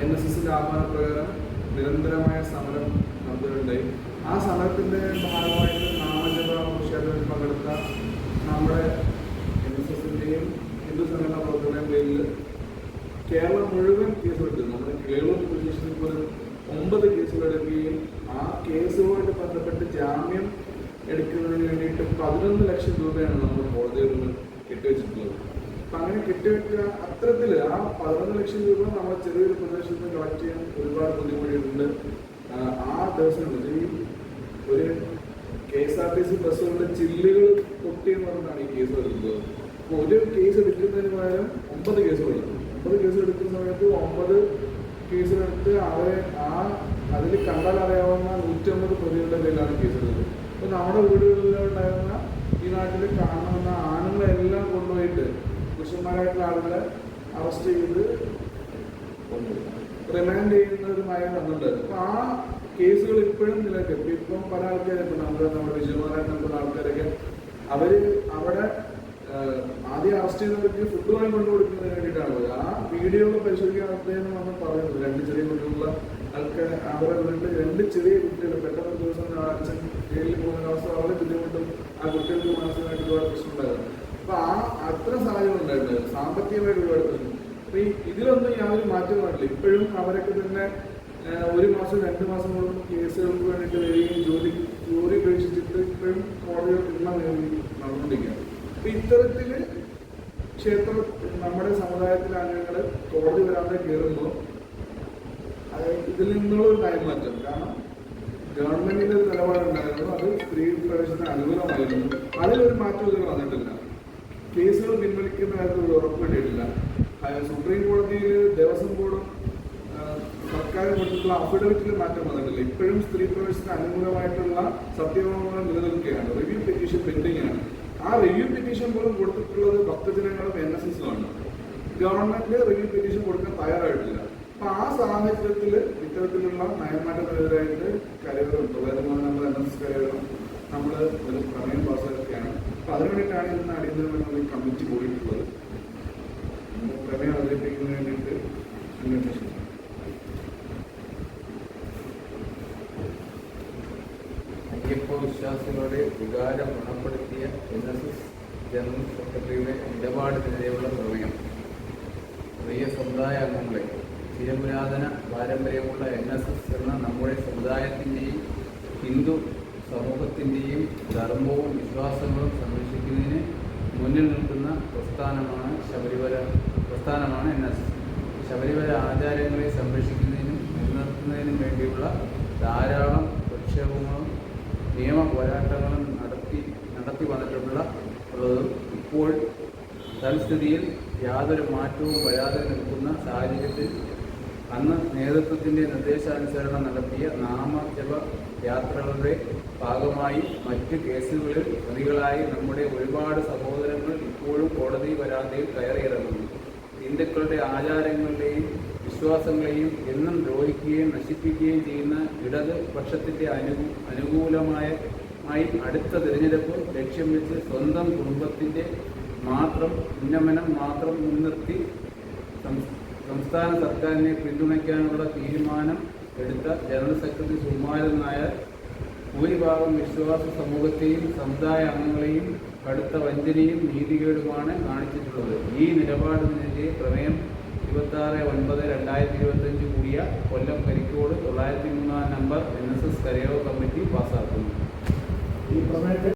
N S എസിന്റെ ആഹ്വാനപ്രകാരം നിരന്തരമായ സമരം നടത്തുകയുണ്ടായി ആ സമരത്തിന്റെ ഭാഗമായിട്ട് നാമജപ ഘോഷയാത്രയിൽ പങ്കെടുത്ത നമ്മുടെ എൻ എസ് എസിന്റെയും ഹിന്ദു സംഘടനാ പ്രവർത്തകരുടെയും പേരിൽ കേരളം മുഴുവൻ കേസെടുത്തു നമ്മുടെ കേരളം പോലീസിൽ പോലും ഒമ്പത് കേസുകൾ എടുക്കുകയും ആ കേസുമായിട്ട് ബന്ധപ്പെട്ട് ജാമ്യം എടുക്കുന്നതിന് വേണ്ടിയിട്ട് പതിനൊന്ന് ലക്ഷം രൂപയാണ് നമ്മൾ കോടതിയിൽ നിന്ന് കെട്ടിവെച്ചിട്ടുള്ളത്. അപ്പൊ അങ്ങനെ കെട്ടിവെക്കുക. അത്തരത്തിൽ ആ പതിനൊന്ന് ലക്ഷം രൂപ നമ്മളെ ചെറിയൊരു പ്രദേശത്ത് നിന്ന് കളക്ട് ചെയ്യാൻ ഒരുപാട് ബുദ്ധിമുട്ടിയിട്ടുണ്ട് ആ, ദിവസം ഈ ഒരു K S R T C ബസ്സുകളുടെ ചില്ലുകൾ പൊട്ടി എന്ന് പറഞ്ഞാണ് ഈ കേസ് എടുക്കുന്നത് അപ്പോൾ ഒരു കേസ് എടുക്കുന്നതിന് പകരം ഒമ്പത് കേസുകൾ ഒമ്പത് കേസ് എടുക്കുന്ന സമയത്ത് ഒമ്പത് കേസുകളെടുത്ത് അവരെ ആ അതിൽ കണ്ടാൽ അറിയാവുന്ന നൂറ്റമ്പത് പ്രതികളുടെ പേരിലാണ് കേസ് എടുത്തത് അപ്പോൾ നമ്മുടെ വീടുകളിലുണ്ടായിരുന്ന പുരുഷന്മാരായിട്ടുള്ള ആളുകളെ അറസ്റ്റ് ചെയ്ത് റിമാൻഡ് ചെയ്യുന്ന ഒരു നയം വന്നിട്ടുണ്ട്. അപ്പൊ ആ കേസുകൾ ഇപ്പോഴും നിലനിൽക്കും. ഇപ്പം പല ആൾക്കാരും ഇപ്പൊ നമ്മുടെ നമ്മുടെ വിജയകുമാരായിട്ടുള്ള ആൾക്കാരൊക്കെ അവർ അവിടെ ആദ്യം അറസ്റ്റ് ചെയ്യുന്നവർക്ക് ഫുഡ് വാങ്ങി കൊണ്ടു കൊടുക്കുന്നതിന് വേണ്ടിയിട്ടാണ് പോയത്. ആ വീഡിയോകൾ പരിശോധിക്കാൻ അദ്ദേഹം വന്ന് പറയുന്നത് രണ്ട് ചെറിയ കുട്ടികളുള്ള ആൾക്കാർ അവരെ വീട്ടിൽ രണ്ട് ചെറിയ കുട്ടികൾ പെട്ടെന്ന് ദിവസം അച്ഛൻ ജയിലിൽ പോകുന്ന അവസ്ഥ വളരെ ബുദ്ധിമുട്ടും ആ കുട്ടികൾക്ക് മാനസികമായിട്ട് ഒരുപാട് പ്രശ്നമുണ്ടായിരുന്നു. അപ്പൊ ആ അത്തരം സാഹചര്യം ഉണ്ടായിരുന്നു സാമ്പത്തികമായിട്ട് ഒരുപാട് അപ്പൊ ഈ ഇതിലൊന്നും യാതൊരു മാറ്റം കാണില്ല ഇപ്പോഴും അവരൊക്കെ തന്നെ ഒരു മാസം രണ്ട് മാസം കൊണ്ട് കേസുകൾക്ക് വേണ്ടിയിട്ട് വരികയും ജോലി ജോലി ഉപേക്ഷിച്ചിട്ട് ഇപ്പോഴും കോടതികൾ നേടി നടന്നുകൊണ്ടിരിക്കുകയാണ്. അപ്പൊ ഇത്തരത്തിൽ ക്ഷേത്ര നമ്മുടെ സമുദായത്തിലെ അംഗങ്ങൾ കോടതി വരാതെ കയറുമ്പോൾ ഇതിൽ നിന്നുള്ള ഒരു നയമാറ്റം കാരണം ഗവൺമെന്റിന്റെ ഒരു നിലപാടുണ്ടായിരുന്നു. അത് സ്ത്രീ പ്രവേശനത്തിന് അനുകൂലമായിരുന്നു. അതിലൊരു മാറ്റം ഇതിൽ വന്നിട്ടില്ല. കേസുകൾ പിൻവലിക്കുന്ന കാര്യത്തിൽ ഒരു ഉറപ്പ് കിട്ടിയിട്ടില്ല. സുപ്രീം കോടതിയിൽ ദേവസ്വം ബോർഡും സർക്കാർ കൊടുത്തിട്ടുള്ള അഫിഡവിറ്റിൽ മാറ്റം വന്നിട്ടില്ല. ഇപ്പോഴും സ്ത്രീ പ്രവേശനത്തിന് അനുകൂലമായിട്ടുള്ള സത്യവാങ്മൂലം നിലനിൽക്കുകയാണ്. റിവ്യൂ പെറ്റീഷൻ പെൻഡിംഗ് ആണ്. ആ റിവ്യൂ പെറ്റീഷൻ പോലും കൊടുത്തിട്ടുള്ളത് ഭക്തജനങ്ങളും എൻ എസ് എസും ആണ്. ഗവൺമെന്റ് റിവ്യൂ പെറ്റീഷൻ കൊടുക്കാൻ തയ്യാറായിട്ടില്ല. അപ്പൊ ആ സാഹചര്യത്തിൽ ഇത്തരത്തിലുള്ള നയമാറ്റത്തിനെതിരായിട്ട് കരകളും തൊള്ളായിരത്തി നമ്മൾ എൻ എസ് കരകളും നമ്മൾ ഒരു പ്രമേയം പാസ്സാക്കുകയാണ് അപ്പൊ അതിനു വേണ്ടിയിട്ടാണ് ഇന്ന് അടിയന്തരമായി ഈ കമ്മിറ്റി പോയിട്ടുള്ളത് പ്രമേയം അവതരിപ്പിക്കുന്നതിന് വേണ്ടിയിട്ട് അന്വേഷിച്ചു. വിശ്വാസികളുടെ വികാരം ഗുണപ്പെടുത്തിയ എൻ എസ് എസ് ജനറൽ സെക്രട്ടറിയുടെ നിലപാടിനെതിരെയുള്ള പ്രമേയം. പ്രിയ സമുദായ അംഗങ്ങളെ ചിരപുരാതന പാരമ്പര്യമുള്ള എൻ എസ് എസ് എന്ന നമ്മുടെ സമുദായത്തിന്റെയും ഹിന്ദു സമൂഹത്തിന്റെയും ധർമ്മവും വിശ്വാസങ്ങളും സംരക്ഷിക്കുന്നതിന് മുന്നിൽ നിൽക്കുന്ന പ്രസ്ഥാനമാണ് ശബരിമല. പ്രസ്ഥാനമാണ് എൻ എസ്. ശബരിമല ആചാരങ്ങളെ സംരക്ഷിക്കുന്നതിനും നിലനിർത്തുന്നതിനും വേണ്ടിയുള്ള ധാരാളം പ്രക്ഷേപങ്ങളും നിയമ പോരാട്ടങ്ങളും നടത്തി നടത്തി വന്നിട്ടുള്ള ഉള്ളതും ഇപ്പോൾ തൽസ്ഥിതിയിൽ യാതൊരു മാറ്റവും വരാതെ നിൽക്കുന്ന സാഹചര്യത്തിൽ അന്ന് നേതൃത്വത്തിന്റെ നിർദ്ദേശാനുസരണം നടത്തിയ നാമജപ യാത്രകളുടെ ഭാഗമായി മറ്റ് കേസുകളിൽ പ്രതികളായി നമ്മുടെ ഒരുപാട് സഹോദരങ്ങൾ ഇപ്പോഴും കോടതി വരാതെ കയറിയിറങ്ങുന്നു. ഹിന്ദുക്കളുടെ ആചാരങ്ങളുടെയും വിശ്വാസങ്ങളെയും എന്നും ദ്രോഹിക്കുകയും നശിപ്പിക്കുകയും ചെയ്യുന്ന ഇടത് പക്ഷത്തിന്റെ അനു അനുകൂലമായ അടുത്ത തിരഞ്ഞെടുപ്പ് ലക്ഷ്യം വെച്ച് സ്വന്തം കുടുംബത്തിന്റെ മാത്രം ഉന്നമനം മാത്രം മുൻനിർത്തി സം- സംസ്ഥാന സർക്കാരിനെ പിന്തുണയ്ക്കാനുള്ള തീരുമാനം എടുത്ത ജനറൽ സെക്രട്ടറി സുകുമാരൻ നായർ ഭൂരിഭാഗം വിശ്വാസ സമൂഹത്തെയും സമുദായ അംഗങ്ങളെയും കടുത്ത വഞ്ചനയും നീതികേടുമാണ് കാണിച്ചിട്ടുള്ളത്. ഈ നിലപാടിനെതിരെ പ്രമേയം ഇരുപത്തി ആറ് ഒൻപത് രണ്ടായിരത്തി ഇരുപത്തഞ്ച് കൂടിയ കൊല്ലം കരിക്കോട് തൊള്ളായിരത്തി മൂന്നാം നമ്പർ എൻ എസ് എസ് കരയോ കമ്മിറ്റി പാസ്സാക്കുന്നു ഈ പ്രമേയത്തെ